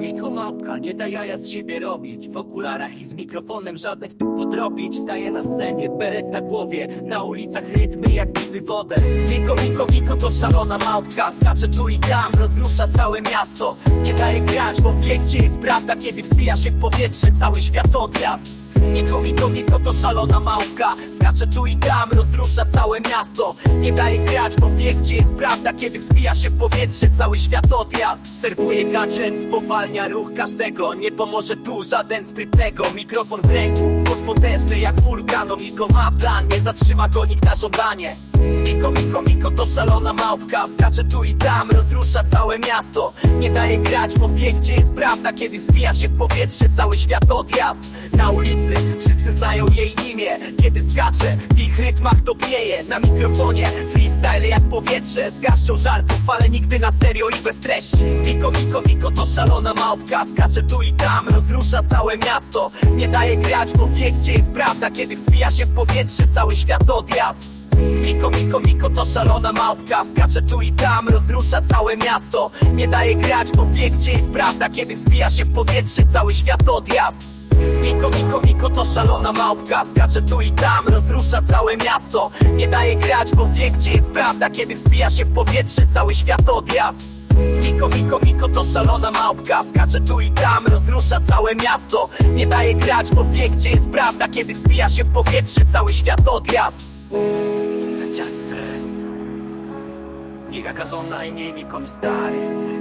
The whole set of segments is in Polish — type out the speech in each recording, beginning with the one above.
Miko małpka, nie da jaja z siebie robić. W okularach i z mikrofonem żadnych tu podrobić. Staje na scenie, beret na głowie. Na ulicach rytmy jak bity wodę. Miko, Miko, Miko to szalona małpka. Skacze tu i tam, rozrusza całe miasto. Nie daje grać, bo wie gdzie jest prawda Kiedy wzbija się w powietrze, cały świat odjazd Miko, Miko, Miko to szalona małpka Skacze tu i tam, rozrusza całe miasto. Nie daje grać, bo wie gdzie jest prawda Kiedy wzbija się w powietrze, cały świat odjazd. Serwuje gadżet, spowalnia ruch każdego. Nie pomoże tu żaden sprytnego. Mikrofon w ręku, głos potężny jak wulkano Miko ma plan, nie zatrzyma go nikt na żądanie. Miko, Miko, Miko to szalona małpka. Skacze tu i tam, rozrusza całe miasto. Nie daje grać, bo wie gdzie jest prawda Kiedy wzbija się w powietrze, cały świat odjazd. Na ulicy wszyscy znają jej imię. Kiedy skacze, w ich rytmach to pieje Na mikrofonie freestyle jak powietrze. Z garścią żartów, ale nigdy na serio i bez treści. Miko, Miko, Miko to szalona małpka. Skacze tu i tam, rozrusza całe miasto. Nie daje grać, bo wie gdzie jest prawda. Kiedy wzbija się w powietrze, cały świat odjazd. Miko, Miko, Miko to szalona małpka. Skacze tu i tam, rozrusza całe miasto. Nie daje grać, bo wie gdzie jest prawda. Kiedy wzbija się w powietrze, cały świat odjazd Miko, Miko, Miko to szalona małpka. Skacze tu i tam, rozrusza całe miasto. Nie daje grać, bo wie gdzie jest prawda. Kiedy wzbija się w powietrze, cały świat odjazd. Miko, Miko, Miko to szalona małpka. Skacze tu i tam, rozrusza całe miasto. Nie daje grać, bo wie gdzie jest prawda. Kiedy wzbija się w powietrze, cały świat odjazd Giga i nie Miko mi stary.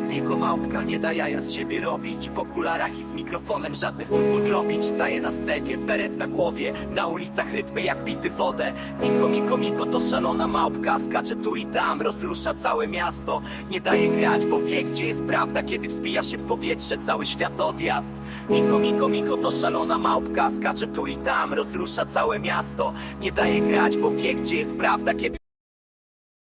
Miko małpka nie da jaja z siebie robić. W okularach i z mikrofonem żadnych wybór robić. Staje na scenie, beret na głowie. Na ulicach rytmy jak bity wodę. Miko, Miko, Miko to szalona małpka. Skacze tu i tam, rozrusza całe miasto. Nie daje grać, bo wie gdzie jest prawda Kiedy wzbija się w powietrze, cały świat odjazd. Miko, Miko, Miko to szalona małpka. Skacze tu i tam, rozrusza całe miasto. Nie daje grać, bo wie gdzie jest prawda Kiedy